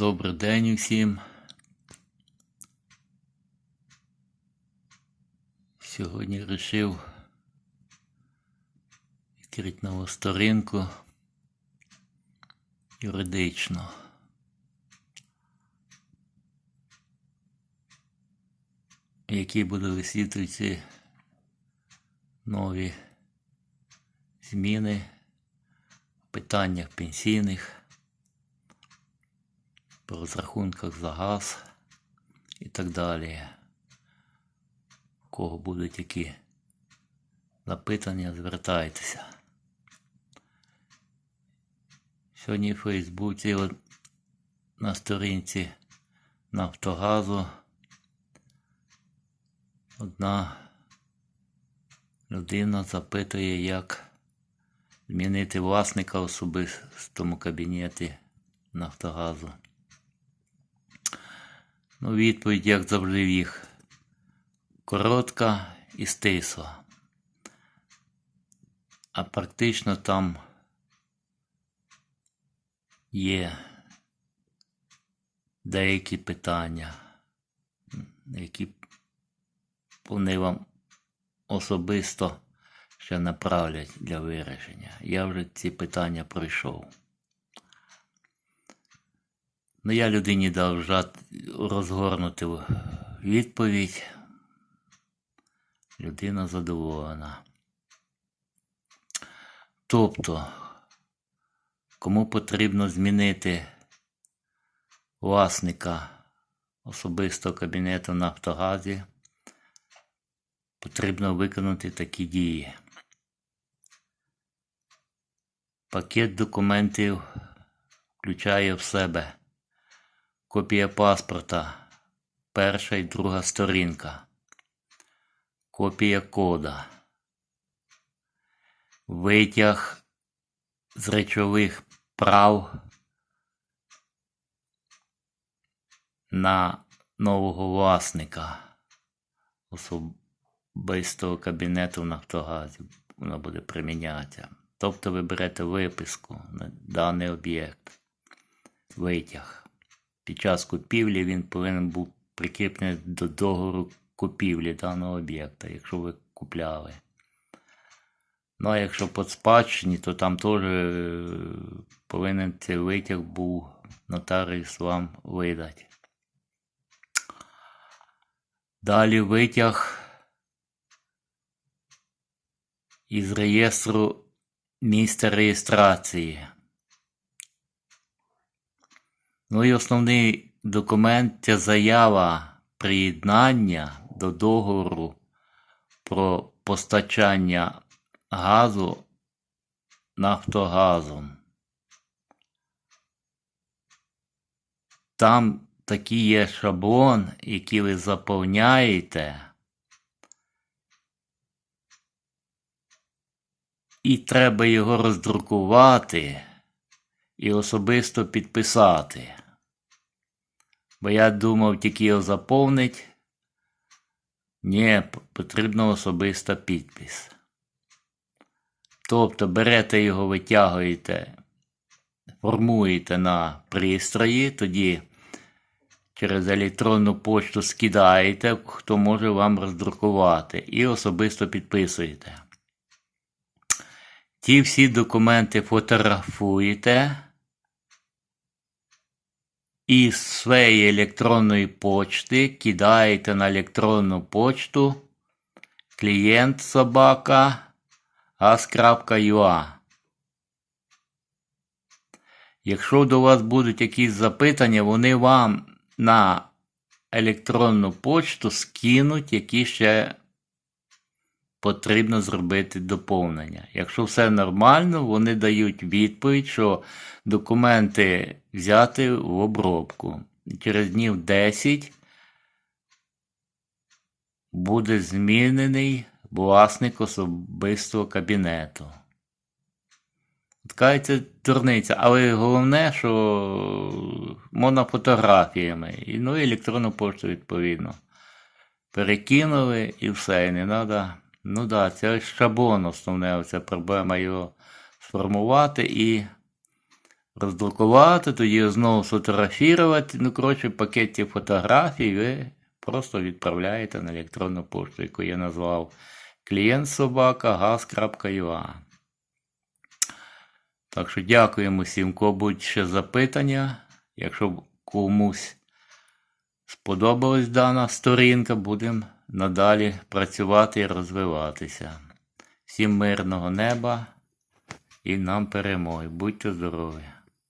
Добрий день усім. Сьогодні вирішив відкрити нову сторінку юридично. в якій буде висвітлювати нові зміни в питаннях пенсійних по розрахунках за газ і так далі. У кого будуть які запитання, звертайтеся. Сьогодні в Фейсбуці на сторінці Нафтогазу одна людина запитує, як змінити власника особистому кабінеті Нафтогазу. Ну, відповідь, як завжди, їх коротка і стисла. А практично там є деякі питання, які вони вам особисто ще направлять для вирішення. Я вже ці питання пройшов. Ну, я людині дав розгорнути відповідь. Людина задоволена. Тобто, кому потрібно змінити власника особистого кабінету в Нафтогазі, потрібно виконати такі дії. Пакет документів включає в себе копія паспорта, перша і друга сторінка, копія кода, витяг з речових прав на нового власника особистого кабінету в Нафтогазі. Воно буде примінятися. Тобто ви берете виписку на даний об'єкт, витяг. Під час купівлі він повинен був прикріплений до договору купівлі даного об'єкта, якщо ви купляли. Ну а якщо по спадщині, то там теж е, повинен цей витяг був нотаріус вам видати. Далі витяг із реєстру місця реєстрації. Ну і основний документ це заява приєднання до договору про постачання газу Нафтогазом. Там такий є шаблон, який ви заповняєте. І треба його роздрукувати і особисто підписати. Бо я думав тільки його заповнить. Ні, потрібно особиста підпис. Тобто берете його, витягуєте, формуєте на пристрої, тоді через електронну пошту скидаєте, хто може вам роздрукувати, і особисто підписуєте. Ті всі документи фотографуєте і з своєї електронної почти кидаєте на електронну почту клієнт собака gaz.ua. Якщо до вас будуть якісь запитання, вони вам на електронну почту скинуть, які ще потрібно зробити доповнення. Якщо все нормально, вони дають відповідь, що документи взяти в обробку. Через днів 10 буде змінений власник особистого кабінету. Така це дурниця, але головне, що можна фотографіями, і, ну і електронну пошту відповідно. Перекинули і все, і не треба. Ну так, да, це шаблон основне, ця проблема його сформувати і роздрукувати, тоді знову сфотографувати. Ну, коротше, пакеті фотографій ви просто відправляєте на електронну пошту, яку я назвав клієнт собака gaz.ua. Так що дякуємо всім, кого будуть ще запитання. Якщо комусь сподобалась дана сторінка, будемо надалі працювати і розвиватися. Всім мирного неба і нам перемоги. Будьте здорові!